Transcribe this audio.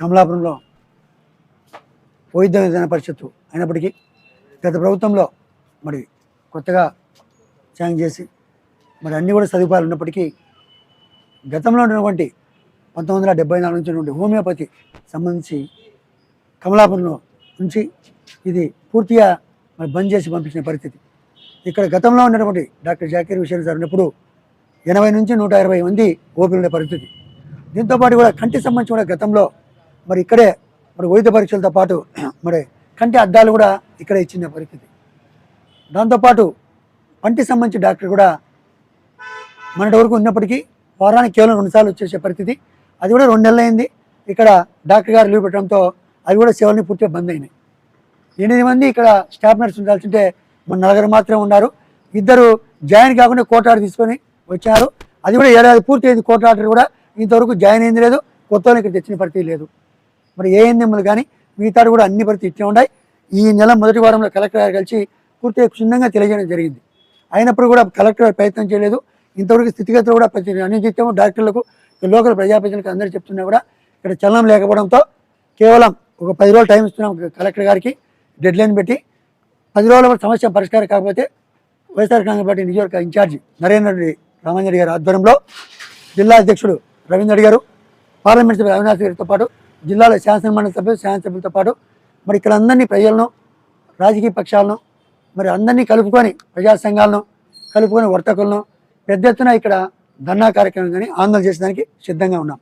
కమలాపురంలో వైద్య విధాన పరిషత్తు అయినప్పటికీ గత ప్రభుత్వంలో మరి కొత్తగా ఛాంజ్ చేసి మరి అన్నీ కూడా సదుపాయాలు ఉన్నప్పటికీ గతంలో ఉన్నటువంటి పంతొమ్మిది వందల డెబ్బై నాలుగు నుంచి నుండి హోమియోపతి సంబంధించి కమలాపురంలో నుంచి ఇది పూర్తిగా మరి బంద్ చేసి పంపించిన పరిస్థితి. ఇక్కడ గతంలో ఉన్నటువంటి డాక్టర్ జాకీర్ హుసేన్ సార్ ఉన్నప్పుడు ఎనభై నుంచి నూట ఇరవై మంది ఓపీలు ఉండే పరిస్థితి. దీంతోపాటు కూడా కంటి సంబంధించి కూడా గతంలో మరి ఇక్కడే మరి వైద్య పరీక్షలతో పాటు మరి కంటి అద్దాలు కూడా ఇక్కడే ఇచ్చిన పరిస్థితి. దాంతోపాటు పంటి సంబంధించి డాక్టర్ కూడా మనటి వరకు ఉన్నప్పటికీ వారానికి కేవలం రెండుసార్లు వచ్చేసే పరిస్థితి. అది కూడా రెండు నెలలు అయింది ఇక్కడ డాక్టర్ గారు లీవ్ పెట్టడంతో అవి కూడా సేవల్ని పూర్తిగా బంద్ అయినాయి. ఎనిమిది మంది ఇక్కడ స్టాఫ్ నర్స్ ఉండాల్సింటే మన నలుగురు మాత్రమే ఉన్నారు. ఇద్దరు జాయిన్ కాకుండా కోటాడు తీసుకొని వచ్చారు. అది కూడా ఏడాది పూర్తి అయింది కోట కూడా. ఇంతవరకు జాయిన్ అయింది లేదు. కొత్త ఇక్కడ తెచ్చిన పరిస్థితి లేదు. మరి ఏఎన్ఎంలు కానీ మిగతా కూడా అన్ని పరిస్థితి ఇట్లే ఉన్నాయి ఈ నెల మొదటి వారంలో కలెక్టర్ గారు కలిసి పూర్తిగా క్షుణ్ణంగా తెలియజేయడం జరిగింది. అయినప్పుడు కూడా కలెక్టర్ గారు ప్రయత్నం చేయలేదు. ఇంతవరకు స్థితిగతులు కూడా ప్రతి అనిత్యం డాక్టర్లకు లోకల్ ప్రజాప్రతినిధులకు అందరూ చెప్తున్నా కూడా ఇక్కడ చలనం లేకపోవడంతో కేవలం ఒక పది రోజులు టైం ఇస్తున్నాం కలెక్టర్ గారికి. డెడ్ లైన్ పెట్టి పది రోజుల సమస్య పరిష్కారం కాకపోతే వైఎస్ఆర్ కాంగ్రెస్ పార్టీ నియోజకవర్గ ఇన్ఛార్జి నరేంద్ర రెడ్డి రామంజరి గారి ఆధ్వర్యంలో జిల్లా అధ్యక్షుడు రవీంద్ర రెడ్డి గారు పార్లమెంట్ సభ్యులు అవినాష్ గారితో పాటు జిల్లాలో శాసనమండలి సభ్యులు శాసనసభ్యులతో పాటు మరి ఇక్కడ అందరినీ ప్రజలను రాజకీయ పక్షాలను మరి అందరినీ కలుపుకొని ప్రజా సంఘాలను కలుపుకొని వర్తకులను పెద్ద ఎత్తున ఇక్కడ ధర్నా కార్యక్రమం కానీ ఆందోళన చేసేదానికి సిద్ధంగా ఉన్నాం.